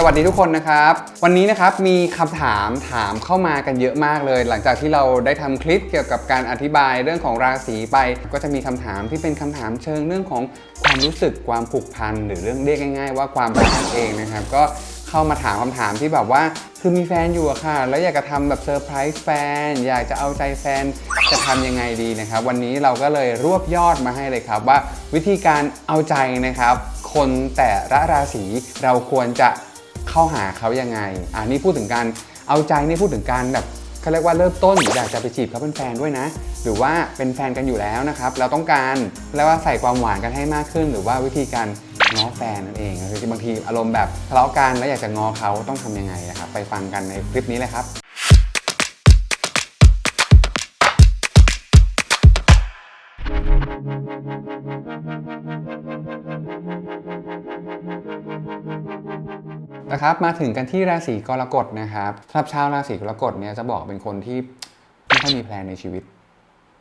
สวัสดีทุกคนนะครับ วันนี้นะครับมีคำถามถามเข้ามากันเยอะมากเลย หลังจากที่เราได้ทำคลิปเกี่ยวกับการอธิบายเรื่องของราศีไป ก็จะมีคำถามที่เป็นคำถามเชิงเรื่องของความรู้สึกความผูกพันหรือเรื่องเรียกง่าย ๆ ว่าความรักเองนะครับ ก็ เข้ามาถามคำถามที่แบบว่าคือมีแฟนอยู่อะค่ะ แล้วอยากจะทำแบบเซอร์ไพรส์แฟน อยากจะเอาใจแฟนจะทำยังไงดีนะครับ วันนี้เราก็เลยรวบยอดมาให้เลยครับ ว่าวิธีการเอาใจนะครับ คนแต่ละราศีเราควรจะเข้าหาเขายังไงอ่านี่พูดถึงการเอาใจนี่พูดถึงการแบบเขาเรียกว่าเริ่มต้นอยากจะไปจีบเขาเป็นแฟนด้วยนะ หรือว่าเป็นแฟนกันอยู่แล้วนะครับ เราต้องการแล้วว่าใส่ความหวานกันให้มากขึ้น หรือว่าวิธีการ ง้อแฟนนั่นเองคือบางทีอารมณ์แบบทะเลาะกันแล้วอยากจะง้อเขาต้องทำยังไงนะครับไปฟังกันในคลิปนี้เลยครับนะครับมาถึงกันที่ราศีกรกฎนะครับสำหรับชาวราศีกรกฎเนี่ยจะบอกเป็นคนที่ไม่ค่อยมีแพลนในชีวิต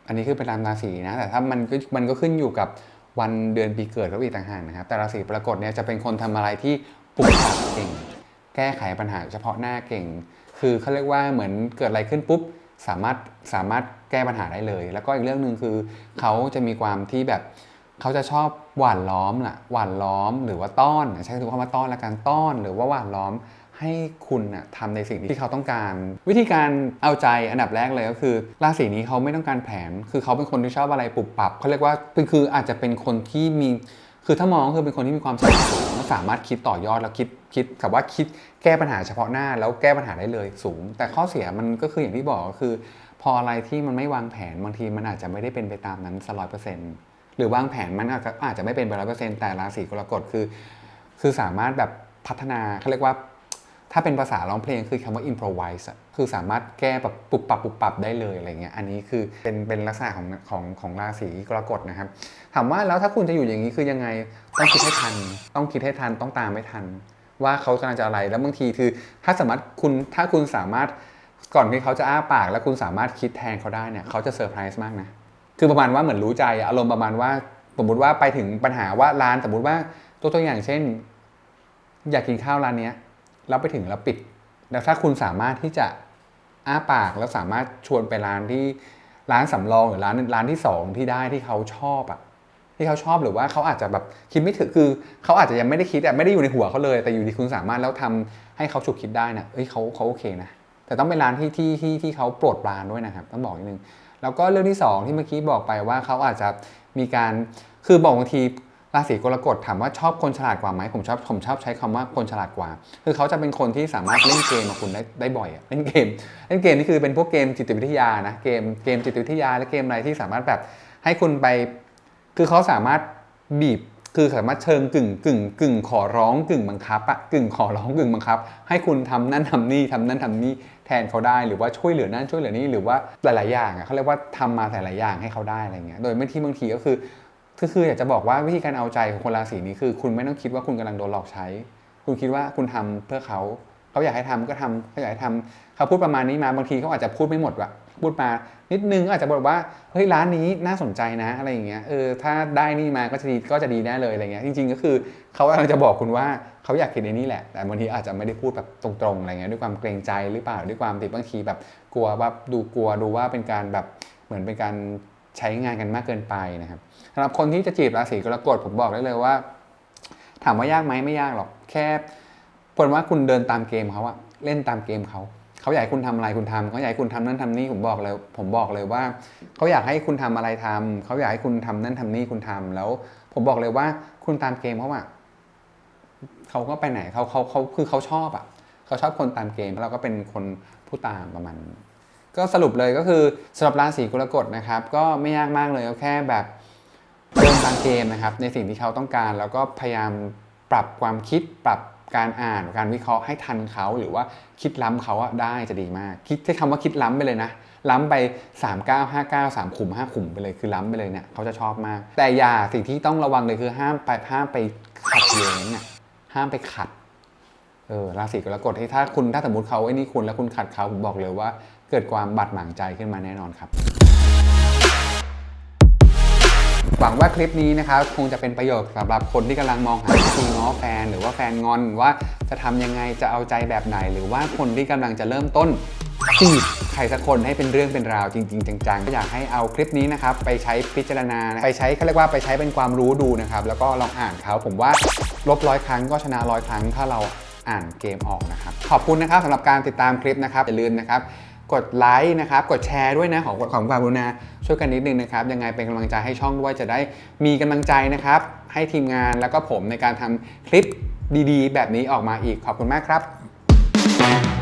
อันนี้คือเป็นตามราศีนะ แต่ถ้ามันก็มันก็ขึ้นอยู่กับ วันเดือนปีเกิดเขาอีกต่างหากนะครับ แต่ราศีกรกฎเนี่ยจะเป็นคนทำอะไรที่ปลุกปับเก่ง แก้ไขปัญหาเฉพาะหน้าเก่ง คือเขาเรียกว่าเหมือนเกิดอะไรขึ้นปุ๊บสามารถสามารถแก้ปัญหาได้เลย แล้วก็อีกเรื่องหนึ่งคือเขาจะมีความที่แบบเขาจะชอบหว่านล้อมล่ะหว่านล้อมหรือว่าต้อน ใช้คำว่าต้อนละกันต้อน หรือว่าหว่านล้อม ให้คุณนะทำในสิ่งที่เขาต้องการ วิธีการเอาใจอันดับแรกเลยก็คือ ราศีนี้เขาไม่ต้องการแผน คือเขาเป็นคนที่ชอบอะไรปรับปรับเขาเรียกว่าคือคืออาจจะเป็นคนที่มีคือถ้ามองก็คือเป็นคนที่มีความฉลาดสูงและสามารถคิดต่อยอดแล้วคิดคิดกับว่าคิดแก้ปัญหาเฉพาะหน้าแล้วแก้ปัญหาได้เลยสูง แต่ข้อเสียมันก็คืออย่างที่บอกก็คือ พออะไรที่มันไม่วางแผนบางทีมันอาจจะไม่ได้เป็นไปตามนั้นสร้อยเปอร์เซ็นต์หรือวางแผนมันอาจจะอาจจะไม่เป็นไปร้อยเปอร์เซ็นต์แต่ราศีกรกฎคือ คือสามารถแบบพัฒนาเขาเรียกว่า ถ้าเป็นภาษาร้องเพลงคือคำว่า improvise คือสามารถแก้แบบปรับปรับปรับปรับได้เลยอะไรเงี้ย อันนี้คือเป็นเป็นลักษณะของของของราศีกรกฎนะครับ ถามว่าแล้วถ้าคุณจะอยู่อย่างนี้คือยังไง ต้องคิดให้ทัน ต้องคิดให้ทัน ต้องตามไม่ทัน ว่าเขากำลังจะอะไร แล้วบางทีคือ ถ้าสามารถคุณถ้าคุณสามารถก่อนที่เขาจะอ้าปาก แล้วคุณสามารถคิดแทนเขาได้เนี่ยเขาจะเซอร์ไพรส์มากนะ คือประมาณว่าเหมือนรู้ใจ อารมณ์ประมาณว่าสมมติว่าไปถึงปัญหาว่าร้านสมมติว่าตัวตัวอย่างเช่น อยากกินข้าวร้านเนี้ย แล้วไปถึงแล้วปิด แล้วถ้าคุณสามารถที่จะอ้าปากแล้วสามารถชวนไปร้านที่ร้านสำรองหรือร้านร้านที่สองที่ได้ที่เขาชอบอะที่เขาชอบหรือว่าเขาอาจจะแบบคิดไม่ถึงคือเขาอาจจะยังไม่ได้คิดอะไม่ได้อยู่ในหัวเขาเลย แต่อยู่ดีคุณสามารถแล้วทำให้เขาฉุกคิดได้นะเอ้ยเขาเขาโอเคนะแต่ต้องเป็นร้านที่ที่ที่ที่เขาโปรดปรานด้วยนะครับต้องบอกนิดนึงแล้วก็เรื่องที่สองที่เมื่อกี้บอกไปว่าเขาอาจจะมีการคือบอกบางที ราศีกรกฎถามว่าชอบคนฉลาดกว่าไหมผมชอบผมชอบใช้คำว่าคนฉลาดกว่า คือเขาจะเป็นคนที่สามารถเล่นเกมกับคุณได้ได้บ่อยอะเล่นเกมเล่นเกมนี่คือเป็นพวกเกมจิตวิทยานะเกมเกมจิตวิทยาและเกมอะไรที่สามารถแบบให้คุณไป คือเขาสามารถบีบคือสามารถเชิงกึ่งกึ่งกึ่งขอร้องกึ่งบังคับอะกึ่งขอร้องกึ่งบังคับ ให้คุณทำนั่นทำนี่ทำนั่นทำนี่แทนเขาได้หรือว่าช่วยเหลือนั่นช่วยเหลือนี่หรือว่าหลาย ๆ อย่างอะเขาเรียกว่าทำมาหลายๆอย่างให้เขาได้อะไรเงี้ยโดยไม่ที่บางทีก็คือ คือคืออยากจะบอกว่าวิธีการเอาใจของคนราศีนี้คือ คุณไม่ต้องคิดว่าคุณกำลังโดนหลอกใช้ คุณคิดว่าคุณทำเพื่อเขาเขาอยากให้ทำก็ทำเขาอยากให้ทำเขาพูดประมาณนี้มาบางทีเขาอาจจะพูดไม่หมดว่ะพูดมานิดนึงก็อาจจะบอกว่าเฮ้ยร้านนี้น่าสนใจนะอะไรอย่างเงี้ยเออถ้าได้นี่มาก็จะดีก็จะดีแน่เลยอะไรเงี้ยจริง ๆ ก็คือเขากำลังจะบอกคุณว่าเขาอยากกินในนี่แหละ แต่บางทีอาจจะไม่ได้พูดแบบตรงๆอะไรเงี้ยด้วยความเกรงใจหรือเปล่าด้วยความที่บางทีแบบกลัวว่าดูกลัวดูว่าเป็นการแบบเหมือนเป็นการ ใช้งานกันมากเกินไปนะครับสำหรับคนที่จะจีบราศีกรกฎผมบอกได้เลยว่า ถามว่ายากไหมไม่ยากหรอก แค่ผลว่าคุณเดินตามเกมเขาอะเล่นตามเกมเขาเขาอยากให้คุณทำอะไรคุณทำเขาอยากให้คุณทำนั่นทำนี่ผมบอกเลย ผมบอกเลยว่า เขาอยากให้คุณทำอะไรทำเขาอยากให้คุณทำนั่นทำนี่คุณทำแล้ว ผมบอกเลยว่าคุณตามเกมเขาอะเขาก็ไปไหนเขาเขาเขาคือเขาชอบอะเขาชอบคนตามเกมแล้วเราก็เป็นคนผู้ตามประมาณ ก็สรุปเลยก็คือสำหรับราศีกรกฎนะครับ ก็ไม่ยากมากเลยก็แค่แบบเดินตามเกมนะครับ ในสิ่งที่เขาต้องการ แล้วก็พยายามปรับความคิดปรับการอ่านการวิเคราะห์ให้ทันเขาหรือว่าคิดล้ำเขาอะได้จะดีมาก คิดใช้คำว่าคิดล้ำไปเลยนะ ล้ำไป 3 9 5 9 3ขุม5ขุมไปเลยคือล้ำไปเลยเนี่ยเขาจะชอบมาก แต่อย่าสิ่งที่ต้องระวังเลยคือห้ามไปห้ามไปขัดเย้งเนี่ยห้ามไปขัดเออราศีกรกฎที่ถ้าคุณถ้าสมมติเขาไอ้นี่คุณแล้วคุณขัดเขาผมบอกเลยว่า เกิดความบาดหมางใจขึ้นมาแน่นอนครับ หวังว่าคลิปนี้นะครับคงจะเป็นประโยชน์สำหรับคนที่กำลังมองหาวิธีง้อแฟน หรือว่าแฟนงอนว่าจะทำยังไงจะเอาใจแบบไหน หรือว่าคนที่กำลังจะเริ่มต้นจีบใครสักคนให้เป็นเรื่องเป็นราวจริง ๆ จังๆก็อยากให้เอาคลิปนี้นะครับไปใช้พิจารณาไปใช้เขาเรียกว่าไปใช้เป็นความรู้ดูนะครับ แล้วก็ลองอ่านเขาผมว่าลบร้อยครั้งก็ชนะร้อยครั้งถ้าเราอ่านเกมออกนะครับ ขอบคุณนะครับสำหรับการติดตามคลิปนะครับอย่าลืมนะครับ กดไลค์นะครับ กดแชร์ด้วยนะของของความกรุณาช่วยกันนิดนึงนะครับ ยังไงเป็นกำลังใจให้ช่องด้วยจะได้มีกำลังใจนะครับ ให้ทีมงานแล้วก็ผมในการทำคลิปดีๆ แบบนี้ออกมาอีกขอบคุณมากครับ